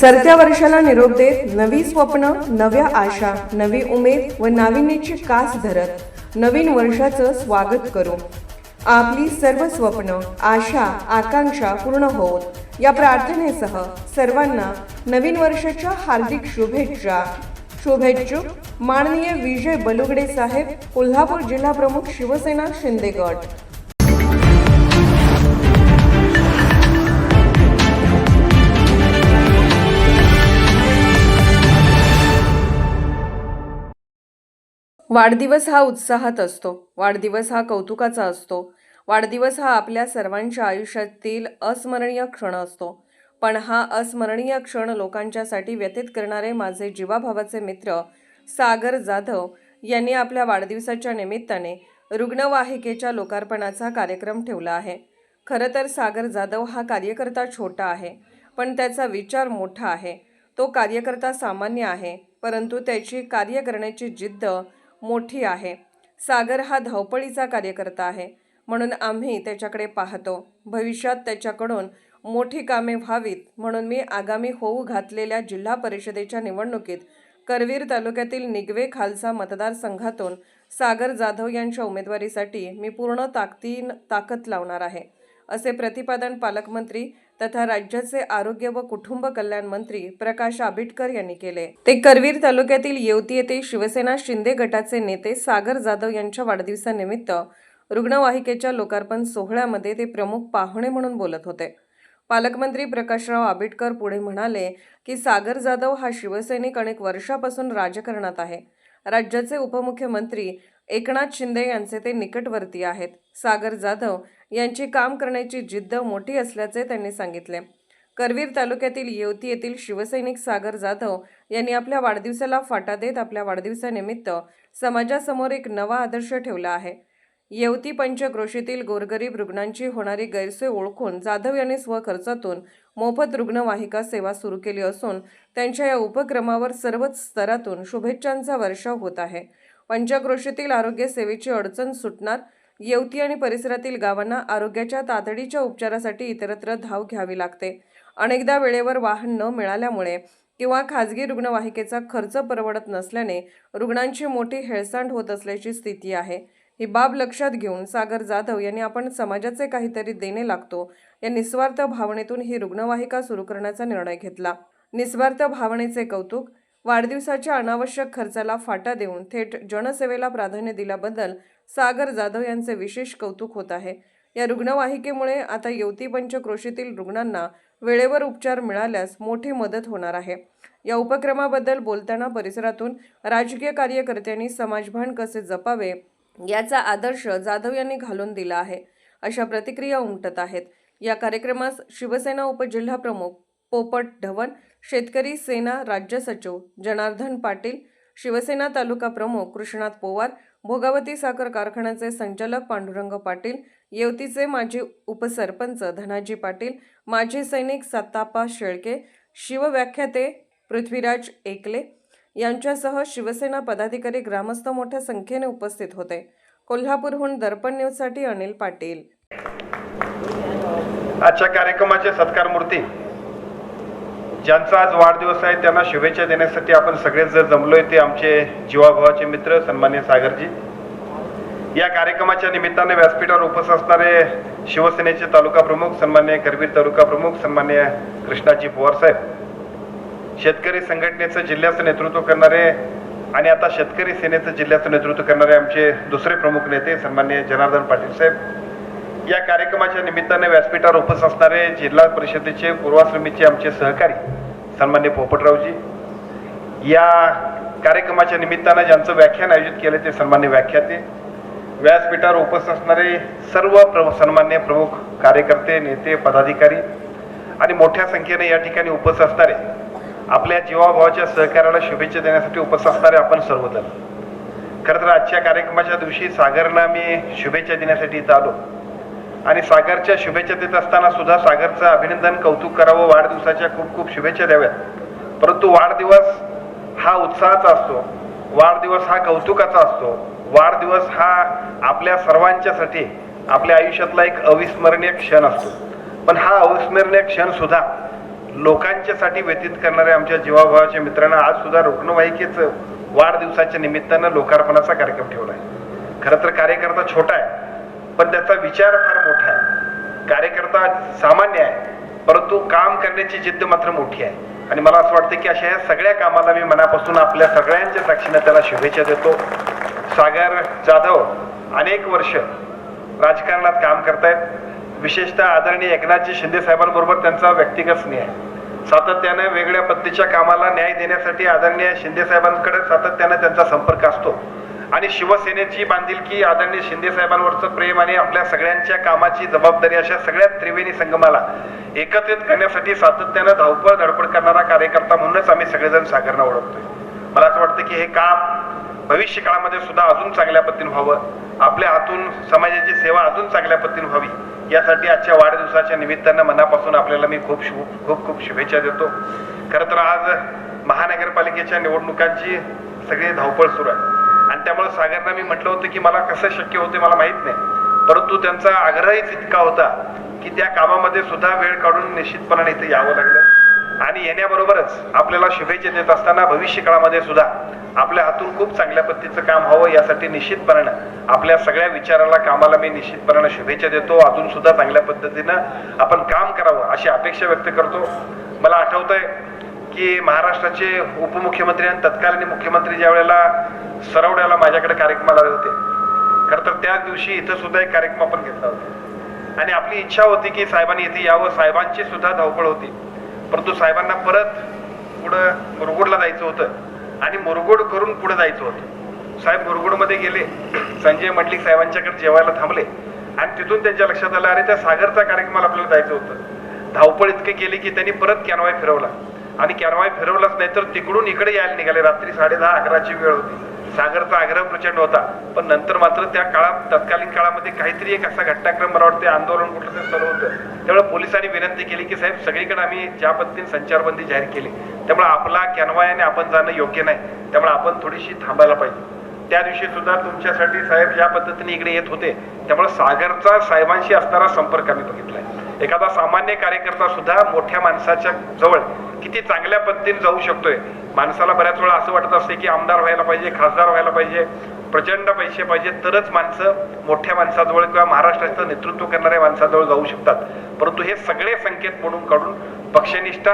सरत्या वर्षाला निरोप देत नवी स्वप्न नव्या आशा नवी उमेद व नाविन्याची कास धरत नवीन वर्षाचं स्वागत करू. आपली सर्व स्वप्न आशा आकांक्षा पूर्ण होत या प्रार्थनेसह सर्वांना नवीन वर्षाच्या हार्दिक शुभेच्छा. शुभेच्छुक माननीय विजय बलुगडे साहेब कोल्हापूर जिल्हा प्रमुख शिवसेना शिंदे गट वाढदिवस हा उत्साहात असतो. वाढदिवस हा कौतुकाचा असतो. वाढदिवस हा आपल्या सर्वांच्या आयुष्यातील अस्मरणीय क्षण असतो. पण हा अस्मरणीय क्षण लोकांच्यासाठी व्यतीत करणारे माझे जीवाभावाचे मित्र सागर जाधव यांनी आपल्या वाढदिवसाच्या निमित्ताने रुग्णवाहिकेच्या लोकार्पणाचा कार्यक्रम ठेवला आहे. खरं तर सागर जाधव हा कार्यकर्ता छोटा आहे पण त्याचा विचार मोठा आहे. तो कार्यकर्ता सामान्य आहे परंतु त्याची कार्य करण्याची जिद्द मोठी आहे. सागर हा धावपळीचा कार्यकर्ता आहे. म्हणून आम्ही त्याच्याकडे पाहतो. भविष्यात त्याच्याकडून मोठी कामे व्हावीत म्हणून मी आगामी होऊ घातलेल्या जिल्हा परिषदेच्या निवडणुकीत करवीर तालुक्यातील निगवे खालसा मतदारसंघातून सागर जाधव यांच्या उमेदवारीसाठी मी पूर्ण ताकदीन ताकद लावणार आहे. असे प्रतिपादन पालकमंत्री तथा राज्याचे आरोग्य व कुटुंब कल्याण मंत्री प्रकाश आंबेडकर यांनी केले. ते करवीर तालुक्यातील येवती येथे शिवसेना शिंदे गटाचे नेते सागर जाधव यांच्या वाढदिवसानिमित्त रुग्णवाहिकेच्या लोकार्पण सोहळ्यामध्ये ते प्रमुख पाहुणे म्हणून बोलत होते. पालकमंत्री प्रकाशराव आंबेडकर पुढे म्हणाले की सागर जाधव हा शिवसैनिक अनेक वर्षापासून राजकारणात आहे. राज्याचे उपमुख्यमंत्री एकनाथ शिंदे यांचे ते निकटवर्ती आहेत. सागर जाधव यांची काम करण्याची जिद्द मोठी असल्याचे त्यांनी सांगितले. करवीर तालुक्यातील येवती येथील शिवसैनिक सागर जाधव यांनी आपल्या वाढदिवसाला फाटा देत आपल्या वाढदिवसानिमित्त समाजासमोर एक नवा आदर्श ठेवला आहे. येवती पंचक्रोशीतील गोरगरीब रुग्णांची होणारी गैरसोय ओळखून जाधव यांनी स्वखर्चातून मोफत रुग्णवाहिका सेवा सुरू केली असून त्यांच्या या उपक्रमावर सर्वच स्तरातून शुभेच्छांचा वर्षाव होत आहे. पंचक्रोशीतील आरोग्य सेवेची अडचण सुटणार येवती आणि परिसरातील गावांना आरोग्याच्या तातडीच्या उपचारासाठी इतरत्र धाव घ्यावी लागते. अनेकदा वेळेवर वाहन न मिळाल्यामुळे किंवा खाजगी रुग्णवाहिकेचा खर्च परवडत नसल्याने रुग्णांची मोठी हेळसांड होत असल्याची स्थिती आहे. ही बाब लक्षात घेऊन सागर जाधव यांनी आपण समाजाचे काहीतरी देणे लागतो या निस्वार्थ भावनेतून ही रुग्णवाहिका सुरू करण्याचा निर्णय घेतला. निस्वार्थ भावनेचे कौतुक वाढदिवसाच्या अनावश्यक खर्चाला फाटा देऊन थेट जनसेवेला प्राधान्य दिल्याबद्दल सागर जाधव यांचे विशेष कौतुक होत आहे. या रुग्णवाहिकेमुळे आता येवती पंचक्रोशीतील रुग्णांना वेळेवर उपचार मिळाल्यास मोठी मदत होणार आहे. या उपक्रमाबद्दल बोलताना परिसरातून राजकीय कार्यकर्त्यांनी समाजभान कसे जपावे याचा आदर्श जाधव यांनी घालून दिला आहे. अशा प्रतिक्रिया उमटत आहेत. या कार्यक्रमास शिवसेना उपजिल्हा प्रमुख पोपट ढवण शेतकरी सेना राज्य सचिव जनार्दन पाटील शिवसेना तालुका प्रमुख कृष्णात पोवार भोगावती साखर कारखान्याचे संचालक पांडुरंग पाटील येवतीचे माजी उपसरपंच धनाजी पाटील माजी सैनिक सत्तापा शेळके शिवव्याख्याते पृथ्वीराज एकले यांच्यासह शिवसेना पदाधिकारी ग्रामस्थ मोठ्या संख्येने उपस्थित होते. कोल्हापूरहून दर्पण न्यूजसाठी अनिल पाटील. आजच्या कार्यक्रमाचे सत्कार मूर्ती ज्यांचा आज वाढदिवस आहे त्यांना शुभेच्छा देण्यासाठी आपण सगळेच जर जमलोय ते आमचे जीवाभावाचे मित्र सन्मान्य सागरजी. या कार्यक्रमाच्या निमित्ताने व्यासपीठावर उपस्थित असणारे शिवसेनेचे तालुका प्रमुख सन्मान्य करवीर तालुका प्रमुख सन्मान्य कृष्णाजी पवार साहेब. शेतकरी संघटनेचं जिल्ह्याचं नेतृत्व करणारे आणि आता शेतकरी सेनेचं जिल्ह्याचं नेतृत्व करणारे आमचे दुसरे प्रमुख नेते सन्मान्य जनार्दन पाटील साहेब. या कार्यक्रमाच्या निमित्ताने व्यासपीठावर उपस्थित असणारे जिल्हा परिषदेचे पूर्वाश्रमीचे आमचे सहकारी सन्मान्य पोपटरावजी या कार्यक्रमाच्या निमित्तानं ज्यांचं व्याख्यान आयोजित केलं ते सन्मान्य व्याख्याते व्यासपीठावर उपस्थित असणारे सर्व प्रमुख सन्मान्य प्रमुख कार्यकर्ते नेते पदाधिकारी आणि मोठ्या संख्येने या ठिकाणी उपस्थित असणारे आपल्या जीवाभावाच्या सहकार्याला शुभेच्छा देण्यासाठी उपस्थित असणारे आपण सर्वजण. खरं तर आजच्या कार्यक्रमाच्या दिवशी सागरला मी शुभेच्छा देण्यासाठी इथं आलो. आणि सागरच्या शुभेच्छा देत असताना सुद्धा सागरचं अभिनंदन कौतुक करावं. वाढदिवसाच्या खूप खूप शुभेच्छा द्याव्यात. परंतु वाढदिवस हा उत्साहाचा असतो. वाढदिवस हा कौतुकाचा असतो. वाढदिवस हा आपल्या सर्वांच्यासाठी आपल्या आयुष्यातला एक अविस्मरणीय क्षण असतो. पण हा अविस्मरणीय क्षण सुद्धा लोकांच्यासाठी व्यतीत करणाऱ्या आमच्या जीवाभावाच्या मित्रांना आज सुद्धा रुग्णवाहिकेचं वाढदिवसाच्या निमित्तानं लोकार्पणाचा कार्यक्रम ठेवला आहे. खरं तर कार्यकर्ता छोटा आहे पण त्याचा विचार फार मोठा कार्यकर्ता सामान्य आहे परंतु काम करण्याची जिद्द मात्र मोठी आहे. आणि मला असं वाटतं की अशा या सगळ्या कामाला मी मनापासून आपल्या सगळ्यांच्या साक्षीनं त्याला शुभेच्छा देतो. सागर जाधव अनेक वर्ष राजकारणात काम करतायत. विशेषतः आदरणीय एकनाथजी शिंदे साहेबांबरोबर त्यांचा व्यक्तिगत स्नेह आहे. सातत्यानं वेगळ्या पद्धतीच्या कामाला न्याय देण्यासाठी आदरणीय शिंदे साहेबांकडे सातत्यानं त्यांचा संपर्क असतो. आणि शिवसेनेची बांधिलकी आदरणीय शिंदे साहेबांवरचं प्रेम आणि आपल्या सगळ्यांच्या कामाची जबाबदारी अशा सगळ्या त्रिवेणी संगमाला एकत्रित करण्यासाठी सातत्यानं धावपळ धडपड करणारा कार्यकर्ता म्हणूनच आम्ही सगळेजण सागरना ओळखतोय. मला असं वाटतं की हे काम भविष्य काळामध्ये सुद्धा अजून चांगल्या पद्धतीने व्हावं. आपल्या हातून समाजाची सेवा अजून चांगल्या पद्धतीने व्हावी. यासाठी आजच्या वाढदिवसाच्या निमित्तानं मनापासून आपल्याला मी खूप शुभ खूप खूप शुभेच्छा देतो. खरं तर आज महानगरपालिकेच्या निवडणुकांची सगळी धावपळ सुरू आहे. त्यामुळे सागरला मी म्हटलं होतं की मला कसं शक्य होते मला माहीत नाही. परंतु त्यांचा आग्रहच इतका होता की त्या कामामध्ये सुद्धा वेळ काढून निश्चितपणाने इथे यावं लागलं. आणि येण्याबरोबरच आपल्याला शुभेच्छा देत असताना भविष्य काळामध्ये सुद्धा आपल्या हातून खूप चांगल्या पद्धतीचं काम व्हावं यासाठी निश्चितपणानं आपल्या सगळ्या विचाराला कामाला मी निश्चितपणानं शुभेच्छा देतो. अजून सुद्धा चांगल्या पद्धतीनं आपण काम करावं अशी अपेक्षा व्यक्त करतो. मला आठवत आहे की महाराष्ट्राचे उपमुख्यमंत्री आणि तत्कालीन मुख्यमंत्री ज्या वेळेला सरवड्याला माझ्याकडे कार्यक्रमाला आले होते खरं तर त्याच दिवशी इथं सुद्धा एक कार्यक्रम आपण घेतला होता. आणि आपली इच्छा होती की साहेबांनी इथे यावं साहेबांची सुद्धा धावपळ होती. परंतु साहेबांना परत पुढं मुरगुडला जायचं होतं आणि मुरगुड करून पुढे जायचं होतं. साहेब मुरगुडमध्ये गेले संजय मंडलिक साहेबांच्याकडे जेवायला थांबले आणि तिथून त्यांच्या लक्षात आलं अरे त्या सागरचा कार्यक्रमाला आपल्याला जायचं होतं. धावपळ इतके केली की त्यांनी परत कॅनवाय फिरवला. आणि कॅनवाय फिरवलाच नाही तर तिकडून इकडे यायला निघाले. रात्री साडे दहा अकराची वेळ होती. सागरचा आग्रह प्रचंड होता. पण नंतर मात्र त्या काळात तत्कालीन काळामध्ये काहीतरी एक असा घटनाक्रम मला वाटते आंदोलन कुठलं तरी चालू होतं. त्यामुळे पोलिसांनी विनंती केली की साहेब सगळीकडे आम्ही ज्या पद्धतीने संचारबंदी जाहीर केली त्यामुळे आपला कॅनवायाने आपण जाणं योग्य नाही. त्यामुळे आपण थोडीशी थांबायला पाहिजे. त्या दिवशी सुद्धा तुमच्यासाठी साहेब ज्या पद्धतीने इकडे येत होते त्यामुळे सागरचा साहेबांशी असणारा संपर्क आम्ही बघितलाय एखादा सामान्य कार्यकर्ता सुद्धा मोठ्या माणसाच्या जवळ किती चांगल्या पद्धतीने जाऊ शकतोय. माणसाला बऱ्याच वेळा असं वाटत असते की आमदार व्हायला पाहिजे खासदार व्हायला पाहिजे प्रचंड पैसे पाहिजे तरच माणसं मोठ्या माणसाजवळ किंवा महाराष्ट्राचं नेतृत्व करणाऱ्या माणसाजवळ जाऊ शकतात. परंतु हे सगळे संकेत म्हणून काढून पक्षनिष्ठा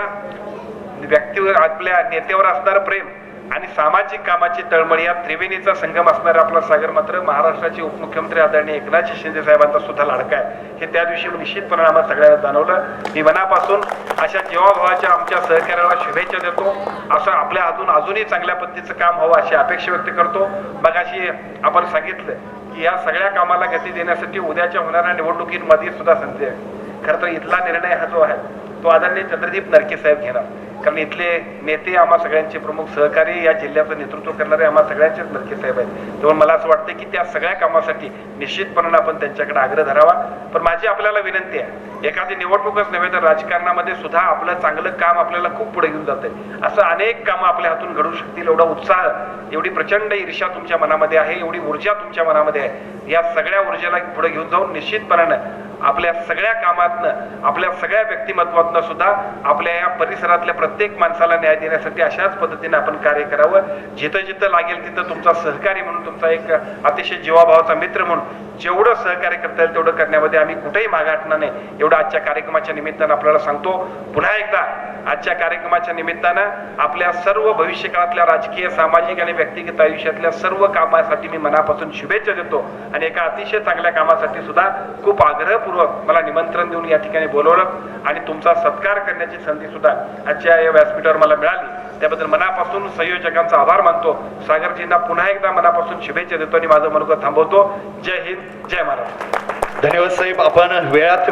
व्यक्तीवर आपल्या नेत्यावर असणारं प्रेम आणि सामाजिक कामाची तळमळ या त्रिवेणीचा संगम असणारा आपला सागर मात्र महाराष्ट्राचे उपमुख्यमंत्री आदरणीय एकनाथ शिंदे साहेबांचा सुद्धा लाडका आहे. हे त्या दिवशी निश्चितपणे आम्हाला सगळ्यांना जाणवलं. मी मनापासून अशा जीवाभावाच्या आमच्या सहकार्याला शुभेच्छा देतो. असं आपल्या हातून अजूनही चांगल्या पद्धतीचं काम हवं अशी अपेक्षा व्यक्त करतो. मग अशी आपण सांगितलं की या सगळ्या कामाला गती देण्यासाठी उद्याच्या होणाऱ्या निवडणुकीमध्ये सुद्धा संधी आहे. खरं तर इथला निर्णय हा जो आहे तो आदरणीय चंद्रदीप नरके साहेब घेणार. कारण इथले नेते आम्हा सगळ्यांचे प्रमुख सहकारी या जिल्ह्याचं नेतृत्व करणारे आम्हा सगळ्यांचेच नरके साहेब आहेत. त्यामुळे मला असं वाटतं की त्या सगळ्या कामासाठी निश्चितपणे आपण त्यांच्याकडे आग्रह धरावा. पण माझी आपल्याला विनंती आहे एखादी निवडणूकच नव्हे तर राजकारणामध्ये सुद्धा आपलं चांगलं काम आपल्याला खूप पुढे घेऊन जाते असं अनेक कामं आपल्या हातून घडू शकतील. एवढा उत्साह एवढी प्रचंड ईर्षा तुमच्या मनामध्ये आहे एवढी ऊर्जा तुमच्या मनामध्ये आहे. या सगळ्या ऊर्जेला पुढे घेऊन जाऊन निश्चितपणानं आपल्या सगळ्या कामातनं आपल्या सगळ्या व्यक्तिमत्वातनं सुद्धा आपल्या या परिसरातल्या प्रत्येक माणसाला न्याय देण्यासाठी अशाच पद्धतीने आपण कार्य करावं. जिथं जिथं लागेल तिथं तुमचा सहकारी म्हणून तुमचा एक अतिशय जीवाभावाचा मित्र म्हणून जेवढं सहकार्य करता येईल तेवढं करण्यामध्ये आम्ही कुठेही मागाटणार नाही. एवढं आजच्या कार्यक्रमाच्या निमित्तानं आपल्याला सांगतो. पुन्हा एकदा आजच्या कार्यक्रमाच्या निमित्तानं आपल्या सर्व भविष्यकाळातल्या राजकीय सामाजिक आणि व्यक्तिगत आयुष्यातल्या सर्व कामासाठी मी मनापासून शुभेच्छा देतो. आणि एका अतिशय चांगल्या कामासाठी सुद्धा खूप आग्रहपूर्वक आदरपूर्वक मला निमंत्रण देऊन या ठिकाणी बोलवलं आणि तुमचा सत्कार करण्याची संधी सुद्धा आजच्या या व्यासपीठावर मला मिळाली. त्याबद्दल मनापासून संयोजकांचा आभार मानतो. सागरजींना पुन्हा एकदा मनापासून शुभेच्छा देतो आणि माझं मनोगत थांबवतो. जय हिंद जय महाराष्ट्र. धन्यवाद साहेब. आपण वेळात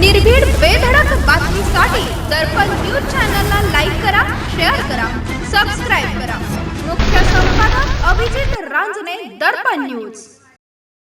निर्भीड बेधडक बातमीसाठी दर्पण न्यूज चॅनलला लाईक करा शेअर करा सबस्क्राईब करा. मुख्य संपादक अभिजित रांजणे दर्पण न्यूज.